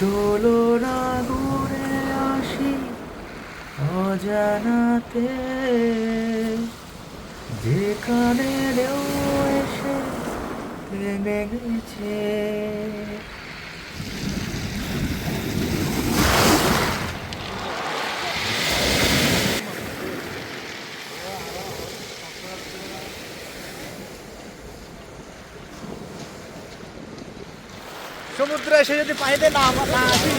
চলো না ঘুরে আসি অজানাতে। যেখানে ঢেউ এসে থেমে গেছে। সমুদ্রে এসে যদি পানিতে না না আসি,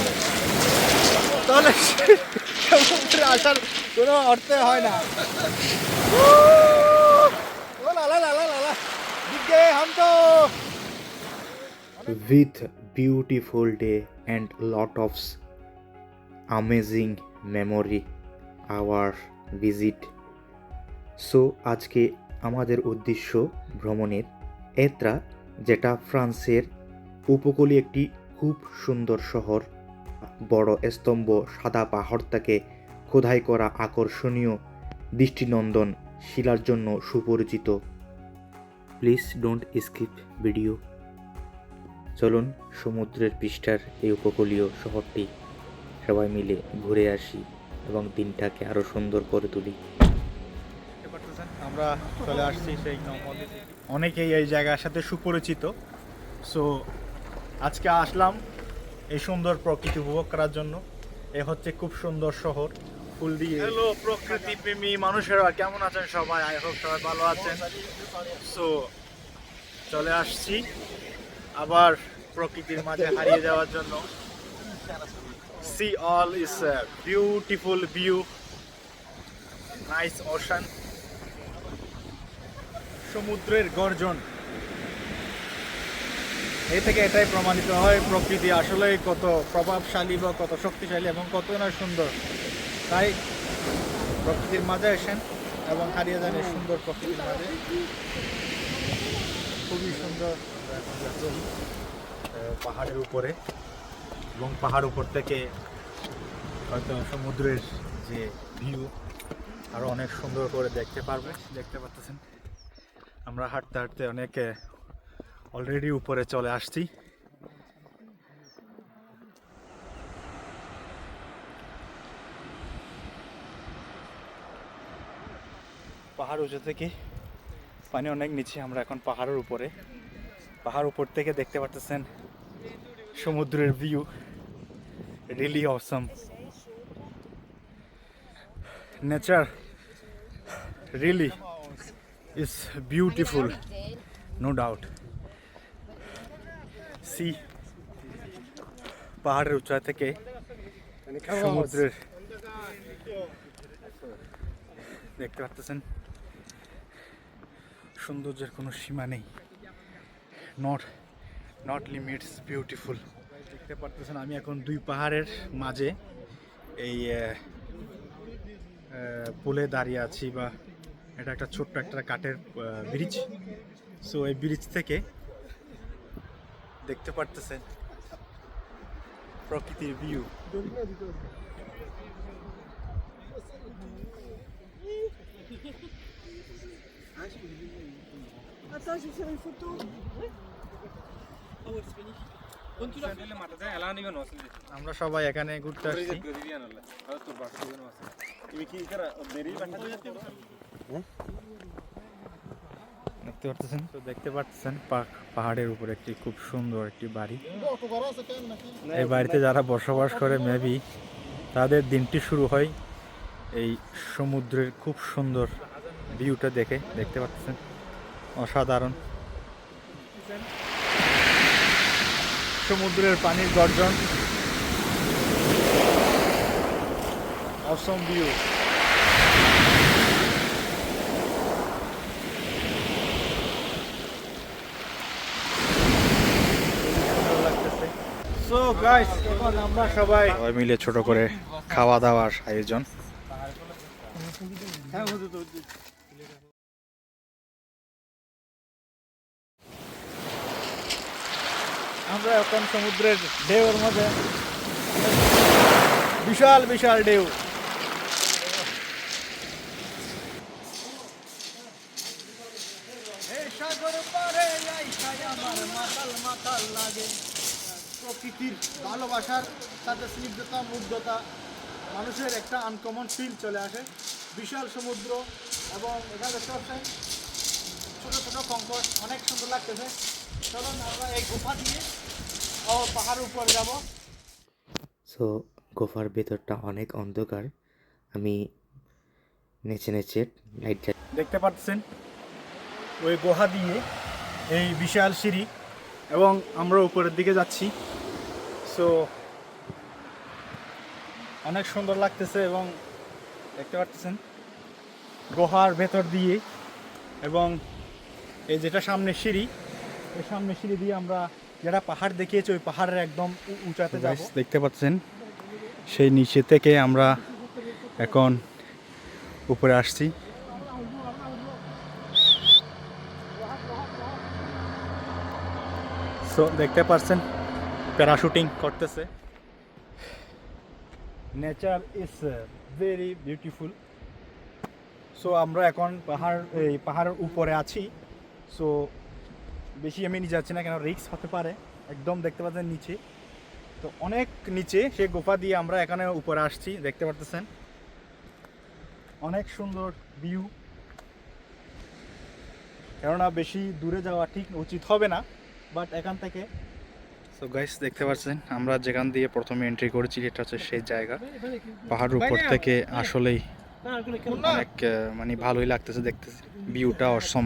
তাহলে সমুদ্রে আসার কোনো অর্থ হয় না। with beautiful day and lot of amazing memory, our visit. So আজকে আমাদের উদ্দেশ্য ভ্রমণের, এত্রা, যেটা ফ্রান্সের উপকূলে একটি খুব সুন্দর শহর। বড় স্তম্ভ সাদা পাহাড় থেকে খোদাই করা আকর্ষণীয় দৃষ্টিনন্দন, শিলার জন্য সুপরিচিত। Please don't skip video. চলুন সমুদ্রের পৃষ্ঠার এই উপকূলীয় শহরটি সবাই মিলে ঘুরে আসি এবং দিনটাকে আরও সুন্দর করে তুলি। আমরা চলে আসছি সেই অনেকেই এই জায়গার সাথে সুপরিচিত। সো আজকে আসলাম এই সুন্দর প্রকৃতি উপভোগ করার জন্য। এ হচ্ছে খুব সুন্দর শহর। ফুল দিয়ে হ্যালো প্রকৃতি প্রেমী মানুষেরা কেমন আছেন সবাই? আই হোপ সবাই ভালো আছেন। সো চলে আসছি আবার প্রকৃতির মাঝে হারিয়ে যাওয়ার জন্য। Sea all is beautiful view nice ocean সমুদ্রের গর্জন। এই থেকে এটাই প্রমাণিত হয় প্রকৃতি আসলে কত প্রভাবশালী বা কত শক্তিশালী এবং কত না সুন্দর। তাই প্রকৃতির মাঝে আসেন এবং হারিয়ে যান সুন্দর প্রকৃতির মাঝে। খুবই সুন্দর পাহাড়ের উপরে এবং পাহাড় উপর থেকে হয়তো সমুদ্রের যে ভিউ, আরও অনেক সুন্দর করে দেখতে পারবে, দেখতে পাচ্ছেন। আমরা হাঁটতে হাঁটতে অনেক অলরেডি উপরে চলে আসছি। পাহাড় উঁচু থেকে পানি অনেক নিচে, আমরা এখন পাহাড়ের উপরে। পাহাড় উপর থেকে দেখতে পাচ্ছেন সমুদ্রের view really awesome nature really is beautiful no doubt see পাহাড়ের উচ্চতা থেকে সমুদ্রের। দেখতে পাচ্ছেন সৌন্দর্যের কোনো সীমা নেই। নট নট লিমিটস বিউটিফুল দেখতে পারতেছেন, আমি এখন দুই পাহাড়ের মাঝে এই পুলে দাঁড়িয়ে আছি বা এটা একটা ছোট্ট একটা কাঠের ব্রিজ সো এই ব্রিজ থেকে দেখতে পারতেছেন। প্রকৃতির view Attends, je vais faire une photo. আমরা সবাই এখানে ঘুরতে আসছি দেখতে পাচ্ছেন তো দেখতে পাচ্ছেন পাহাড়ের উপর একটি খুব সুন্দর একটি বাড়ি। এই বাড়িতে যারা বসবাস করে মেবি তাদের দিনটি শুরু হয় এই সমুদ্রের খুব সুন্দর ভিউটা দেখে, দেখতে পাচ্ছেন অসাধারণ। সমুদ্রের পানির গর্জন। অসম ভিউ সো গাইস এখন আমরা সবাই। মিলে ছোট করে খাওয়া দাওয়ার আয়োজন আমরা এখন সমুদ্রের ঢেউর মধ্যে। বিশাল বিশাল ঢেউ। প্রকৃতির ভালোবাসার সাথে স্নিগ্ধতা মুগ্ধতা মানুষের একটা আনকমন ফিল চলে আসে। বিশাল সমুদ্র এবং এখানে দেখতে পাচ্ছেন ছোটো ছোটো কঙ্কর অনেক সুন্দর লাগতেছে। চলুন আমরা এই গুফা দিয়ে ও পাহাড়ের উপরে যাব। সো গোফার ভেতরটা অনেক অন্ধকার। আমি নেচে নেচে লাইট দেখতে পাচ্ছেন ওই গুহা দিয়ে এই বিশাল সিঁড়ি এবং আমরা উপরের দিকে যাচ্ছি। সো অনেক সুন্দর লাগতেছে এবং দেখতে পাচ্ছেন গুহার ভেতর দিয়ে এবং এই যেটা সামনে সিঁড়ি এই সামনে সিঁড়ি দিয়ে আমরা যেটা পাহাড় দেখিয়েছি ওই পাহাড়ের একদম উঁচাতে যাব। দেখতে পাচ্ছেন সেই নিচে থেকে আমরা এখন উপরে আসছি। সো দেখতে পাচ্ছেন প্যারাশুটিং করতেছে। Nature is very beautiful so আমরা এখন পাহাড়, এই পাহাড়ের উপরে আছি। সো বেশি আমি নিয়ে যাচ্ছি না, কেন রিক্স হতে পারে। একদম দেখতে পাচ্ছেন নিচে। তো অনেক নিচে, সে গুফা দিয়ে আমরা এখানে উপরে আসছি, দেখতে পারতেছেন। অনেক সুন্দর ভিউ কেননা বেশি দূরে যাওয়া ঠিক উচিত হবে না বাট এখান থেকে সো গাইস দেখতে পাচ্ছেন আমরা যেখান দিয়ে প্রথমে এন্ট্রি করেছি এটা হচ্ছে সেই জায়গা। পাহাড়ের উপর থেকে আসলেই অনেক মানে ভালোই লাগতেছে দেখতেছি। ভিউটা অসম